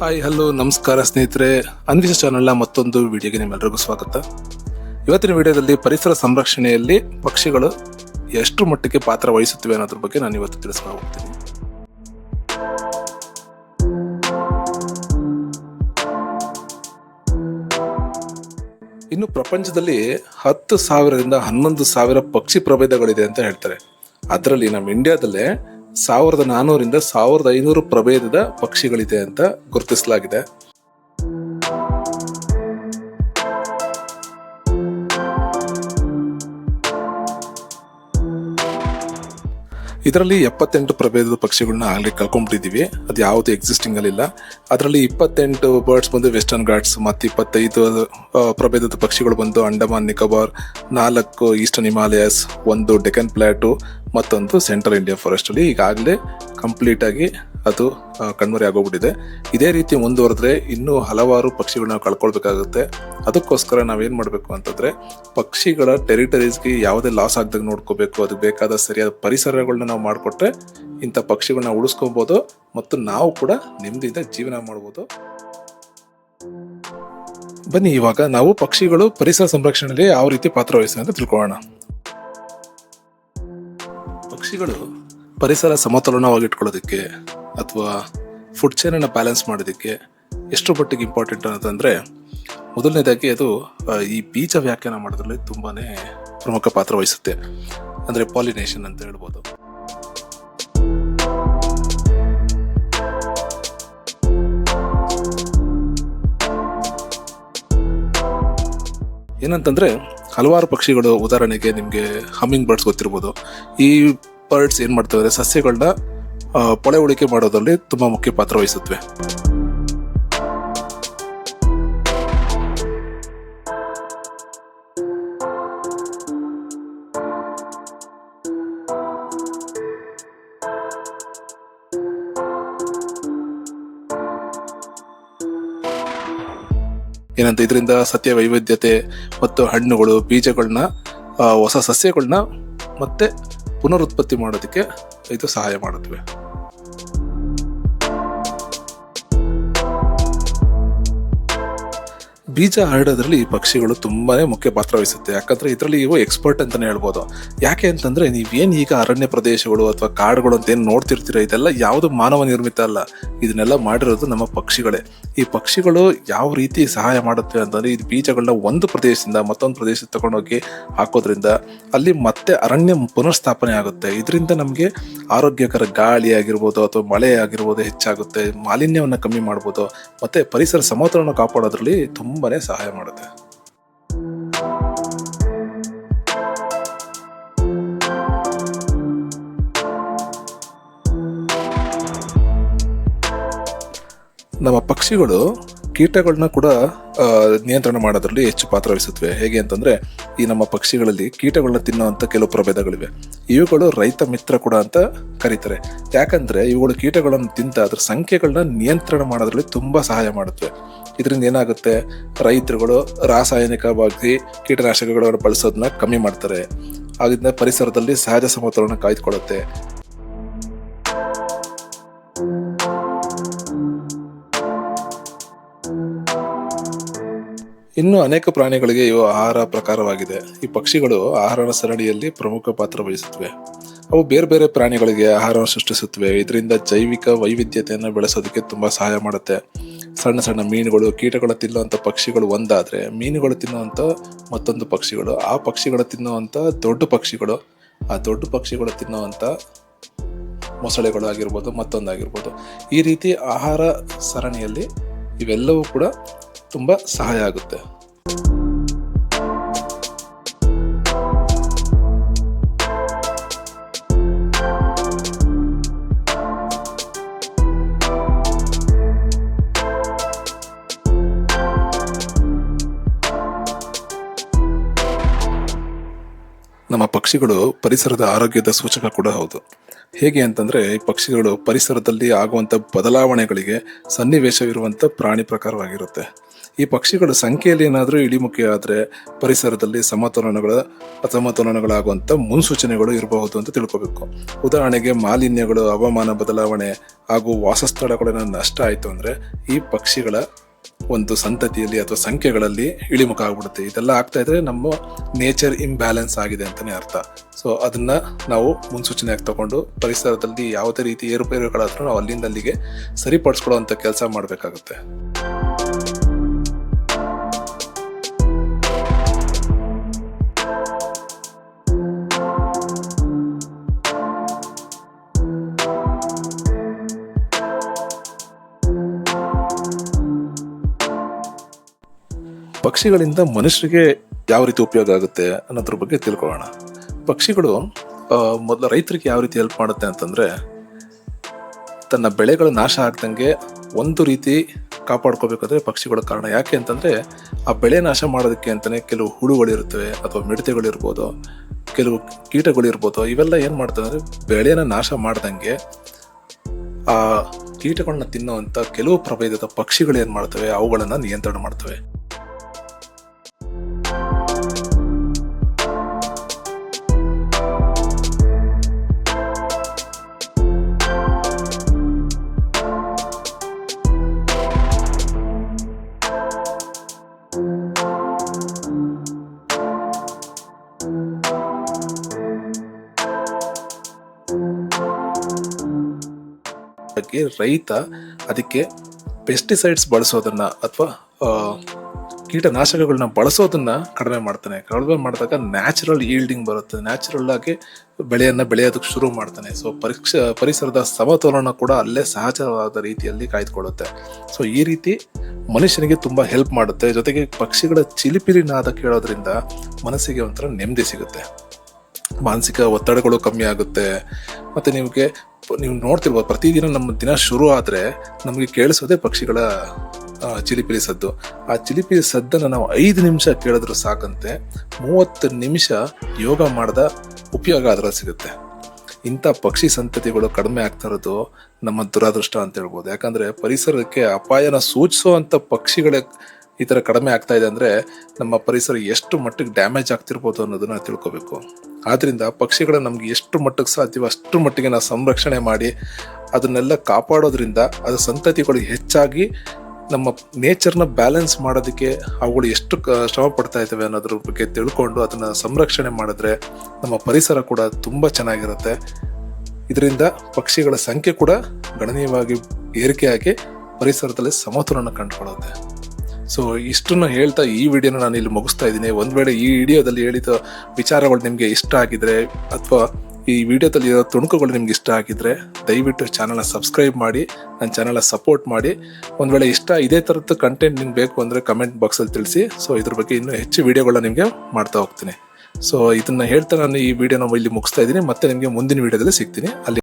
Hi hello ನಮಸ್ಕಾರ ಸ್ನೇಹಿತರೆ. ಅನ್ವಿಷ ಚಾನೆಲ್ನ ಮತ್ತೊಂದು ವಿಡಿಯೋಗೆ ನಿಮ್ಮೆಲ್ಲರಿಗೂ ಸ್ವಾಗತ. ಇವತ್ತಿನ ವಿಡಿಯೋದಲ್ಲಿ ಪರಿಸರ ಸಂರಕ್ಷಣೆಯಲ್ಲಿ ಪಕ್ಷಿಗಳು ಎಷ್ಟು ಮಟ್ಟಿಗೆ ಪಾತ್ರ ವಹಿಸುತ್ತಿವೆ ಅನ್ನೋದ್ರ ಬಗ್ಗೆ ನಾನು ಇವತ್ತು ತಿಳಿಸ್ಕೊಂಡು ಹೋಗ್ತೀನಿ. ಇನ್ನು ಪ್ರಪಂಚದಲ್ಲಿ ಹತ್ತು ಸಾವಿರದಿಂದ ಹನ್ನೊಂದು ಸಾವಿರ ಪಕ್ಷಿ ಪ್ರಭೇದಗಳಿದೆ ಅಂತ ಹೇಳ್ತಾರೆ. ಅದರಲ್ಲಿ ನಮ್ಮ ಇಂಡಿಯಾದಲ್ಲೇ ಸಾವಿರದ ನಾನೂರಿಂದ ಸಾವಿರದ ಐನೂರು ಪ್ರಭೇದದ ಪಕ್ಷಿಗಳಿದೆ ಅಂತ ಗುರುತಿಸಲಾಗಿದೆ. ಇದರಲ್ಲಿ ಎಪ್ಪತ್ತೆಂಟು ಪ್ರಭೇದದ ಪಕ್ಷಿಗಳನ್ನ ಆಗಲಿ ಕಳ್ಕೊಂಡ್ಬಿಟ್ಟಿದೀವಿ. ಅದು ಯಾವುದು ಎಕ್ಸಿಸ್ಟಿಂಗ್ ಅಲ್ಲಿಲ್ಲ ಅದರಲ್ಲಿ ಇಪ್ಪತ್ತೆಂಟು ಬರ್ಡ್ಸ್ ಬಂದು ವೆಸ್ಟರ್ನ್ ಗಾರ್ಡ್ಸ್ ಮತ್ತು ಇಪ್ಪತ್ತೈದು ಪ್ರಭೇದದ ಪಕ್ಷಿಗಳು ಬಂದು ಅಂಡಮಾನ್, ನಿಕೋಬಾರ್, ನಾಲ್ಕು ಈಸ್ಟರ್ನ್ ಹಿಮಾಲಯಸ್, ಒಂದು ಡೆಕನ್ ಪ್ಲಾಟು ಮತ್ತೊಂದು ಸೆಂಟ್ರಲ್ ಇಂಡಿಯಾ ಫಾರೆಸ್ಟ್ ಅಲ್ಲಿ ಈಗಾಗಲೇ ಕಂಪ್ಲೀಟ್ ಆಗಿ ಅದು ಕಣ್ಮರೆ ಆಗೋಗ್ಬಿಟ್ಟಿದೆ. ಇದೇ ರೀತಿ ಮುಂದುವರೆದ್ರೆ ಇನ್ನೂ ಹಲವಾರು ಪಕ್ಷಿಗಳನ್ನ ಕಳ್ಕೊಳ್ಬೇಕಾಗುತ್ತೆ. ಅದಕ್ಕೋಸ್ಕರ ನಾವೇನ್ ಮಾಡಬೇಕು ಅಂತಂದ್ರೆ, ಪಕ್ಷಿಗಳ ಟೆರಿಟರೀಸ್ಗೆ ಯಾವುದೇ ಲಾಸ್ ಆಗದಾಗ ನೋಡ್ಕೋಬೇಕು. ಅದಕ್ಕೆ ಬೇಕಾದ ಸರಿಯಾದ ಪರಿಸರಗಳನ್ನ ನಾವು ಮಾಡಿಕೊಟ್ರೆ ಇಂಥ ಪಕ್ಷಿಗಳನ್ನ ಉಳಿಸ್ಕೊಬೋದು ಮತ್ತು ನಾವು ಕೂಡ ನೆಮ್ಮದಿಯಿಂದ ಜೀವನ ಮಾಡ್ಬೋದು. ಬನ್ನಿ, ಇವಾಗ ನಾವು ಪಕ್ಷಿಗಳು ಪರಿಸರ ಸಂರಕ್ಷಣೆಯಲ್ಲಿ ಯಾವ ರೀತಿ ಪಾತ್ರ ವಹಿಸ್ತವೆ ಅಂತ ತಿಳ್ಕೊಳ್ಳೋಣ. ಪಕ್ಷಿಗಳು ಪರಿಸರ ಸಮತೋಲನವಾಗಿಟ್ಕೊಳ್ಳೋದಕ್ಕೆ ಅಥವಾ ಫುಡ್ ಚೈನನ್ನು ಬ್ಯಾಲೆನ್ಸ್ ಮಾಡೋದಕ್ಕೆ ಎಷ್ಟು ಮಟ್ಟಿಗೆ ಇಂಪಾರ್ಟೆಂಟ್ ಅನ್ನೋದಂದರೆ, ಮೊದಲನೇದಾಗಿ ಅದು ಈ ಬೀಜ ವ್ಯಾಖ್ಯಾನ ಮಾಡೋದ್ರಲ್ಲಿ ತುಂಬಾ ಪ್ರಮುಖ ಪಾತ್ರ ವಹಿಸುತ್ತೆ. ಅಂದರೆ ಪಾಲಿನೇಷನ್ ಅಂತ ಹೇಳ್ಬೋದು. ಏನಂತಂದ್ರೆ, ಹಲವಾರು ಪಕ್ಷಿಗಳು ಉದಾಹರಣೆಗೆ ನಿಮಗೆ ಹಮ್ಮಿಂಗ್ ಬರ್ಡ್ಸ್ ಗೊತ್ತಿರ್ಬೋದು. ಈ ಬರ್ಡ್ಸ್ ಏನು ಮಾಡ್ತವೆ ಅಂದ್ರೆ ಸಸ್ಯಗಳನ್ನ ಆ, ಪೊಳೆ ಉಳಿಕೆ ಮಾಡೋದ್ರಲ್ಲಿ ತುಂಬಾ ಮುಖ್ಯ ಪಾತ್ರ ವಹಿಸುತ್ತವೆ. ಏನಂತ ಇದರಿಂದ ಸತ್ಯ ವೈವಿಧ್ಯತೆ ಮತ್ತು ಹಣ್ಣುಗಳು ಬೀಜಗಳನ್ನ ಹೊಸ ಸಸ್ಯಗಳನ್ನ ಮತ್ತೆ ಪುನರುತ್ಪತ್ತಿ ಮಾಡೋದಕ್ಕೆ ಇದು ಸಹಾಯ ಮಾಡುತ್ತವೆ. ಬೀಜ ಹರಡೋದ್ರಲ್ಲಿ ಪಕ್ಷಿಗಳು ತುಂಬಾನೇ ಮುಖ್ಯ ಪಾತ್ರ ವಹಿಸುತ್ತೆ. ಯಾಕಂದ್ರೆ ಇದರಲ್ಲಿ ಇವು ಎಕ್ಸ್ಪರ್ಟ್ ಅಂತಾನೆ ಹೇಳ್ಬೋದು. ಯಾಕೆ ಅಂತಂದ್ರೆ ನೀವೇನು ಈಗ ಅರಣ್ಯ ಪ್ರದೇಶಗಳು ಅಥವಾ ಕಾಡುಗಳು ಅಂತ ಏನು ನೋಡ್ತಿರ್ತೀರ ಇದೆಲ್ಲ ಯಾವುದು ಮಾನವ ನಿರ್ಮಿತ ಅಲ್ಲ. ಇದನ್ನೆಲ್ಲ ಮಾಡಿರೋದು ನಮ್ಮ ಪಕ್ಷಿಗಳೇ. ಈ ಪಕ್ಷಿಗಳು ಯಾವ ರೀತಿ ಸಹಾಯ ಮಾಡುತ್ತೆ ಅಂತಂದ್ರೆ ಇದು ಬೀಜಗಳನ್ನ ಒಂದು ಪ್ರದೇಶದಿಂದ ಮತ್ತೊಂದು ಪ್ರದೇಶಕ್ಕೆ ತಗೊಂಡೋಗಿ ಹಾಕೋದ್ರಿಂದ ಅಲ್ಲಿ ಮತ್ತೆ ಅರಣ್ಯ ಪುನರ್ಸ್ಥಾಪನೆ ಆಗುತ್ತೆ. ಇದರಿಂದ ನಮಗೆ ಆರೋಗ್ಯಕರ ಗಾಳಿ ಆಗಿರ್ಬೋದು ಅಥವಾ ಮಳೆ ಆಗಿರ್ಬೋದು ಹೆಚ್ಚಾಗುತ್ತೆ, ಮಾಲಿನ್ಯವನ್ನು ಕಮ್ಮಿ ಮಾಡ್ಬೋದು, ಮತ್ತೆ ಪರಿಸರ ಸಮತೋಲನ ಕಾಪಾಡೋದ್ರಲ್ಲಿ ತುಂಬಾನೇ ಸಹಾಯ ಮಾಡುತ್ತೆ. ನಮ್ಮ ಪಕ್ಷಿಗಳು ಕೀಟಗಳನ್ನ ಕೂಡ ನಿಯಂತ್ರಣ ಮಾಡೋದ್ರಲ್ಲಿ ಹೆಚ್ಚು ಪಾತ್ರ ವಹಿಸುತ್ತವೆ. ಹೇಗೆ ಅಂತಂದ್ರೆ, ಈ ನಮ್ಮ ಪಕ್ಷಿಗಳಲ್ಲಿ ಕೀಟಗಳನ್ನ ತಿನ್ನುವಂತ ಕೆಲವು ಪ್ರಭೇದಗಳಿವೆ. ಇವುಗಳು ರೈತ ಮಿತ್ರ ಕೂಡ ಅಂತ ಕರೀತಾರೆ. ಯಾಕಂದ್ರೆ, ಇವುಗಳು ಕೀಟಗಳನ್ನು ತಿಂತ ಅದ್ರ ಸಂಖ್ಯೆಗಳನ್ನ ನಿಯಂತ್ರಣ ಮಾಡೋದ್ರಲ್ಲಿ ತುಂಬಾ ಸಹಾಯ ಮಾಡುತ್ತವೆ. ಇದರಿಂದ ಏನಾಗುತ್ತೆ? ರೈತರುಗಳು ರಾಸಾಯನಿಕವಾಗಿ ಕೀಟನಾಶಕಗಳನ್ನು ಬಳಸೋದನ್ನ ಕಮ್ಮಿ ಮಾಡ್ತಾರೆ. ಆಗಿಂದ ಪರಿಸರದಲ್ಲಿ ಸಹಜ ಸಮತೋಲನ ಕಾಯ್ದುಕೊಳ್ಳುತ್ತೆ. ಇನ್ನು ಅನೇಕ ಪ್ರಾಣಿಗಳಿಗೆ ಇವು ಆಹಾರ ಪ್ರಕಾರವಾಗಿದೆ. ಈ ಪಕ್ಷಿಗಳು ಆಹಾರ ಸರಣಿಯಲ್ಲಿ ಪ್ರಮುಖ ಪಾತ್ರ ವಹಿಸುತ್ತವೆ. ಅವು ಬೇರೆ ಬೇರೆ ಪ್ರಾಣಿಗಳಿಗೆ ಆಹಾರವನ್ನು ಸೃಷ್ಟಿಸುತ್ತವೆ. ಇದರಿಂದ ಜೈವಿಕ ವೈವಿಧ್ಯತೆಯನ್ನು ಬೆಳೆಸೋದಕ್ಕೆ ತುಂಬ ಸಹಾಯ ಮಾಡುತ್ತೆ. ಸಣ್ಣ ಸಣ್ಣ ಮೀನುಗಳು, ಕೀಟಗಳು ತಿನ್ನುವಂಥ ಪಕ್ಷಿಗಳು ಒಂದಾದರೆ, ಮೀನುಗಳು ತಿನ್ನುವಂಥ ಮತ್ತೊಂದು ಪಕ್ಷಿಗಳು, ಆ ಪಕ್ಷಿಗಳು ತಿನ್ನುವಂಥ ದೊಡ್ಡ ಪಕ್ಷಿಗಳು, ಆ ದೊಡ್ಡ ಪಕ್ಷಿಗಳು ತಿನ್ನುವಂಥ ಮೊಸಳೆಗಳು ಆಗಿರ್ಬೋದು ಮತ್ತೊಂದಾಗಿರ್ಬೋದು. ಈ ರೀತಿ ಆಹಾರ ಸರಣಿಯಲ್ಲಿ ಇವೆಲ್ಲವೂ ಕೂಡ ತುಂಬ ಸಹಾಯ ಆಗುತ್ತೆ. ನಮ್ಮ ಪಕ್ಷಿಗಳು ಪರಿಸರದ ಆರೋಗ್ಯದ ಸೂಚಕ ಕೂಡ ಹೌದು. ಹೇಗೆ ಅಂತಂದ್ರೆ ಈ ಪಕ್ಷಿಗಳು ಪರಿಸರದಲ್ಲಿ ಆಗುವಂತ ಬದಲಾವಣೆಗಳಿಗೆ ಸನ್ನಿವೇಶವಿರುವಂತ ಪ್ರಾಣಿ ಪ್ರಕಾರವಾಗಿರುತ್ತೆ. ಈ ಪಕ್ಷಿಗಳ ಸಂಖ್ಯೆಯಲ್ಲಿ ಏನಾದರೂ ಇಳಿಮುಖಿ ಆದರೆ ಪರಿಸರದಲ್ಲಿ ಸಮತೋಲನಗಳ ಅಸಮತೋಲನಗಳಾಗುವಂಥ ಮುನ್ಸೂಚನೆಗಳು ಇರಬಹುದು ಅಂತ ತಿಳ್ಕೋಬೇಕು. ಉದಾಹರಣೆಗೆ ಮಾಲಿನ್ಯಗಳು, ಹವಾಮಾನ ಬದಲಾವಣೆ ಹಾಗೂ ವಾಸಸ್ಥಳಗಳ ನಷ್ಟ ಆಯಿತು ಅಂದರೆ ಈ ಪಕ್ಷಿಗಳ ಒಂದು ಸಂತತಿಯಲ್ಲಿ ಅಥವಾ ಸಂಖ್ಯೆಗಳಲ್ಲಿ ಇಳಿಮುಖ ಆಗ್ಬಿಡುತ್ತೆ. ಇದೆಲ್ಲ ಆಗ್ತಾ ಇದ್ರೆ ನಮ್ಮ ನೇಚರ್ ಇಂಬ್ಯಾಲೆನ್ಸ್ ಆಗಿದೆ ಅಂತಾನೆ ಅರ್ಥ. ಸೊ ಅದನ್ನ ನಾವು ಮುನ್ಸೂಚನೆಯಾಗಿ ತಗೊಂಡು ಪರಿಸರದಲ್ಲಿ ಯಾವುದೇ ರೀತಿ ಏರುಪೇರುಗಳಾದ್ರೂ ನಾವು ಅಲ್ಲಿಂದ ಅಲ್ಲಿಗೆ ಸರಿಪಡಿಸ್ಕೊಳ್ಳುವಂಥ ಕೆಲಸ ಮಾಡಬೇಕಾಗುತ್ತೆ. ಪಕ್ಷಿಗಳಿಂದ ಮನುಷ್ಯರಿಗೆ ಯಾವ ರೀತಿ ಉಪಯೋಗ ಆಗುತ್ತೆ ಅನ್ನೋದ್ರ ಬಗ್ಗೆ ತಿಳ್ಕೊಳ್ಳೋಣ. ಪಕ್ಷಿಗಳು ಮೊದಲು ರೈತರಿಗೆ ಯಾವ ರೀತಿ ಹೆಲ್ಪ್ ಮಾಡುತ್ತೆ ಅಂತಂದ್ರೆ, ತನ್ನ ಬೆಳೆಗಳು ನಾಶ ಆಗ್ದಂಗೆ ಒಂದು ರೀತಿ ಕಾಪಾಡ್ಕೋಬೇಕಾದ್ರೆ ಪಕ್ಷಿಗಳ ಕಾರಣ. ಯಾಕೆ ಅಂತಂದ್ರೆ, ಆ ಬೆಳೆ ನಾಶ ಮಾಡೋದಕ್ಕೆ ಅಂತಲೇ ಕೆಲವು ಹುಳುಗಳಿರುತ್ತವೆ ಅಥವಾ ಮಿಡತೆಗಳಿರ್ಬೋದು ಕೆಲವು ಕೀಟಗಳಿರ್ಬೋದು ಇವೆಲ್ಲ ಏನು ಮಾಡ್ತವೆ ಅಂದರೆ ಬೆಳೆನ ನಾಶ ಮಾಡ್ದಂಗೆ, ಆ ಕೀಟಗಳನ್ನ ತಿನ್ನುವಂಥ ಕೆಲವು ಪ್ರಭೇದದ ಪಕ್ಷಿಗಳು ಏನು ಮಾಡ್ತವೆ, ಅವುಗಳನ್ನ ನಿಯಂತ್ರಣ ಮಾಡ್ತವೆ. ಬಗ್ಗೆ ರೈತ ಅದಕ್ಕೆ ಪೆಸ್ಟಿಸೈಡ್ಸ್ ಬಳಸೋದನ್ನ ಅಥವಾ ಕೀಟನಾಶಕಗಳನ್ನ ಬಳಸೋದನ್ನ ಕಡಿಮೆ ಮಾಡ್ತಾನೆ. ಕಡಿಮೆ ಮಾಡಿದಾಗ ನ್ಯಾಚುರಲ್ ಈಲ್ಡಿಂಗ್ ಬರುತ್ತೆ. ನ್ಯಾಚುರಲ್ ಆಗಿ ಬೆಳೆಯನ್ನ ಬೆಳೆಯೋದಕ್ಕೆ ಶುರು ಮಾಡ್ತಾನೆ. ಸೊ ಪರೀಕ್ಷ, ಪರಿಸರದ ಸಮತೋಲನ ಕೂಡ ಅಲ್ಲೇ ಸಹಜವಾದ ರೀತಿಯಲ್ಲಿ ಕಾಯ್ದುಕೊಳ್ಳುತ್ತೆ. ಸೊ ಈ ರೀತಿ ಮನುಷ್ಯನಿಗೆ ತುಂಬ ಹೆಲ್ಪ್ ಮಾಡುತ್ತೆ. ಜೊತೆಗೆ ಪಕ್ಷಿಗಳ ಚಿಲಿಪಿಲಿ ನಾದ ಕೇಳೋದ್ರಿಂದ ಮನಸ್ಸಿಗೆ ಒಂಥರ ನೆಮ್ಮದಿ ಸಿಗುತ್ತೆ. ಮಾನಸಿಕ ಒತ್ತಡಗಳು ಕಮ್ಮಿ ಆಗುತ್ತೆ. ಮತ್ತೆ ನಿಮಗೆ ನೀವು ನೋಡ್ತಿರ್ಬೋದು, ಪ್ರತಿದಿನ ನಮ್ಮ ದಿನ ಶುರು ಆದರೆ ನಮಗೆ ಕೇಳಿಸೋದೇ ಪಕ್ಷಿಗಳ ಚಿಲಿಪಿಲಿ ಸದ್ದು. ಆ ಚಿಲಿಪಿಲಿ ಸದ್ದನ್ನು ನಾವು ಐದು ನಿಮಿಷ ಕೇಳಿದ್ರು ಸಾಕಂತೆ, ಮೂವತ್ತು ನಿಮಿಷ ಯೋಗ ಮಾಡಿದ ಉಪಯೋಗ ಅದರ ಸಿಗುತ್ತೆ. ಇಂಥ ಪಕ್ಷಿ ಸಂತತಿಗಳು ಕಡಿಮೆ ಆಗ್ತಾ ಇರೋದು ನಮ್ಮ ದುರಾದೃಷ್ಟ ಅಂತ ಹೇಳ್ಬೋದು. ಯಾಕಂದ್ರೆ ಪರಿಸರಕ್ಕೆ ಅಪಾಯನ ಸೂಚಿಸುವಂಥ ಪಕ್ಷಿಗಳೇ ಈ ತರ ಕಡಿಮೆ ಆಗ್ತಾ ಇದೆ ಅಂದ್ರೆ ನಮ್ಮ ಪರಿಸರ ಎಷ್ಟು ಮಟ್ಟಿಗೆ ಡ್ಯಾಮೇಜ್ ಆಗ್ತಿರ್ಬೋದು ಅನ್ನೋದನ್ನ ತಿಳ್ಕೊಬೇಕು. ಆದ್ರಿಂದ ಪಕ್ಷಿಗಳ ನಮ್ಗೆ ಎಷ್ಟು ಮಟ್ಟಿಗೆ ಸಾಧ್ಯವೋ ಅಷ್ಟು ಮಟ್ಟಿಗೆ ನಾವು ಸಂರಕ್ಷಣೆ ಮಾಡಿ ಅದನ್ನೆಲ್ಲ ಕಾಪಾಡೋದ್ರಿಂದ ಅದರ ಸಂತತಿಗಳು ಹೆಚ್ಚಾಗಿ ನಮ್ಮ ನೇಚರ್ನ ಬ್ಯಾಲೆನ್ಸ್ ಮಾಡೋದಕ್ಕೆ ಅವುಗಳು ಎಷ್ಟು ಶ್ರಮ ಪಡ್ತಾ ಇದ್ದಾವೆ ಅನ್ನೋದ್ರ ಬಗ್ಗೆ ತಿಳ್ಕೊಂಡು ಅದನ್ನ ಸಂರಕ್ಷಣೆ ಮಾಡಿದ್ರೆ ನಮ್ಮ ಪರಿಸರ ಕೂಡ ತುಂಬಾ ಚೆನ್ನಾಗಿರುತ್ತೆ. ಇದರಿಂದ ಪಕ್ಷಿಗಳ ಸಂಖ್ಯೆ ಕೂಡ ಗಣನೀಯವಾಗಿ ಏರಿಕೆಯಾಗಿ ಪರಿಸರದಲ್ಲಿ ಸಮತೋಲನ ಕಂಡುಕೊಳ್ಳುತ್ತೆ. ಸೊ ಇಷ್ಟನ್ನು ಹೇಳ್ತಾ ಈ ವಿಡಿಯೋನ ನಾನು ಇಲ್ಲಿ ಮುಗಿಸ್ತಾ ಇದ್ದೀನಿ. ಒಂದು ವೇಳೆ ಈ ವಿಡಿಯೋದಲ್ಲಿ ಹೇಳಿದ ವಿಚಾರಗಳು ನಿಮಗೆ ಇಷ್ಟ ಆಗಿದ್ರೆ ಅಥವಾ ಈ ವಿಡಿಯೋದಲ್ಲಿ ಇರೋ ತುಣುಕುಗಳು ನಿಮ್ಗೆ ಇಷ್ಟ ಆಗಿದ್ರೆ ದಯವಿಟ್ಟು ಚಾನಲ್ನ ಸಬ್ಸ್ಕ್ರೈಬ್ ಮಾಡಿ, ನನ್ನ ಚಾನಲ್ನ ಸಪೋರ್ಟ್ ಮಾಡಿ. ಒಂದು ವೇಳೆ ಇಷ್ಟ ಇದೇ ಥರದ್ದು ಕಂಟೆಂಟ್ ನಿಮ್ಗೆ ಬೇಕು ಅಂದರೆ ಕಮೆಂಟ್ ಬಾಕ್ಸಲ್ಲಿ ತಿಳಿಸಿ. ಸೊ ಇದ್ರ ಬಗ್ಗೆ ಇನ್ನೂ ಹೆಚ್ಚು ವಿಡಿಯೋಗಳನ್ನ ನಿಮಗೆ ಮಾಡ್ತಾ ಹೋಗ್ತೀನಿ. ಸೊ ಇದನ್ನು ಹೇಳ್ತಾ ನಾನು ಈ ವಿಡಿಯೋನ ಇಲ್ಲಿ ಮುಗಿಸ್ತಾ ಇದ್ದೀನಿ. ಮತ್ತೆ ನಿಮಗೆ ಮುಂದಿನ ವಿಡಿಯೋದಲ್ಲಿ ಸಿಗ್ತೀನಿ. ಅಲ್ಲಿ